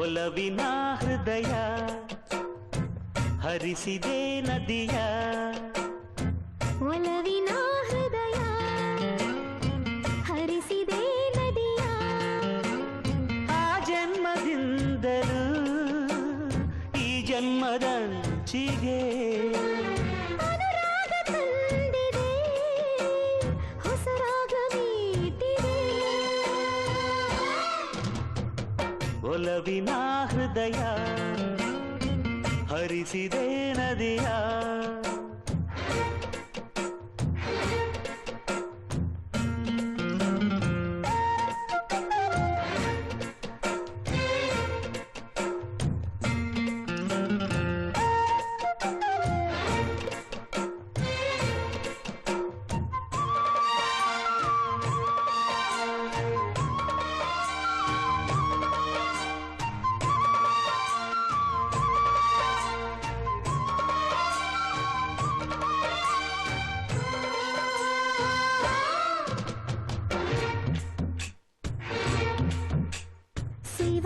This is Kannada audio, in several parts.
ಒಲವಿನ ಹೃದಯ ಹರಿಸಿದೆ ನದಿಯ. ಒಲವಿನ ಹೃದಯ ಹರಿಸಿದೆ ನದಿಯ. ಆ ಜನ್ಮದಿಂದಲೂ ಈ ಜನ್ಮದಂಚಿಗೆ ಅನುರಾಗ ಒಲವಿನ ಹೃದಯ ಹರಿಸಿದೆ ನದಿಯ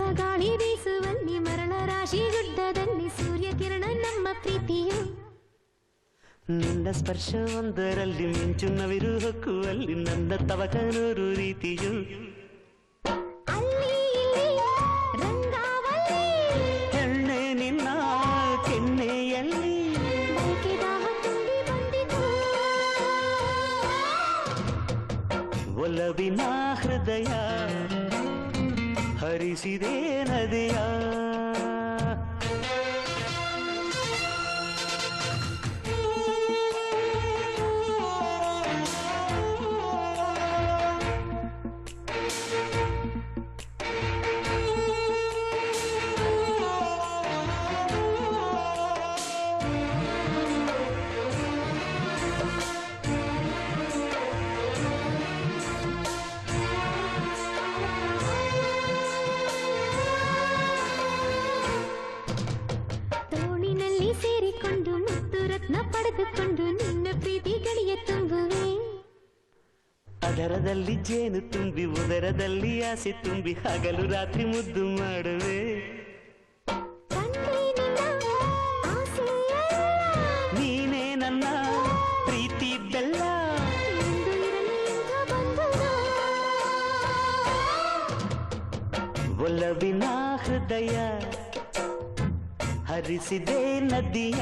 ಗಾಳಿ ಬೀಸುವಲ್ಲಿ ಮರಳ ರಾಶಿ ಗುಡ್ಡದಲ್ಲಿ ಸೂರ್ಯ ಕಿರಣ ನಮ್ಮ ಪ್ರೀತಿಯು ನಿನ್ನ ಸ್ಪರ್ಶ ಒಂದರಲ್ಲಿ ಮಿಂಚು ನವಿರು ಹೊಕ್ಕುವಲ್ಲಿ ನನ್ನ ತವಕ ನೂರು ರೀತಿಯು ಅಲ್ಲಿ ಇಲ್ಲಿ ರಂಗಾವಲ್ಲಿ ಹೆಣ್ಣೆ ನಿನ್ನ ಕೆನ್ನೆಯಲ್ಲಿ ಬಯಕೆ ದಾಹ ತುಂಬಿ ಬಂದಿತು ಒಲವಿನ ಹೃದಯ ಹರಿಸಿದೆ ನದಿಯ ಪಡೆದುಕೊಂಡು ನಿನ್ನ ಪ್ರೀತಿ ಗಳಿಯ ತುಂಬುವೆ. ಅದರದಲ್ಲಿ ಜೇನು ತುಂಬಿ ಉದರದಲ್ಲಿ ಆಸೆ ತುಂಬಿ ಹಗಲು ರಾತ್ರಿ ಮುದ್ದು ಮಾಡುವೆ. ನೀನೇ ನನ್ನ ಪ್ರೀತಿ ಬೆಲ್ಲ ಬಂಧನ. ಒಲವಿನ ಹೃದಯ ಹರಿಸಿದೆ ನದಿಯ.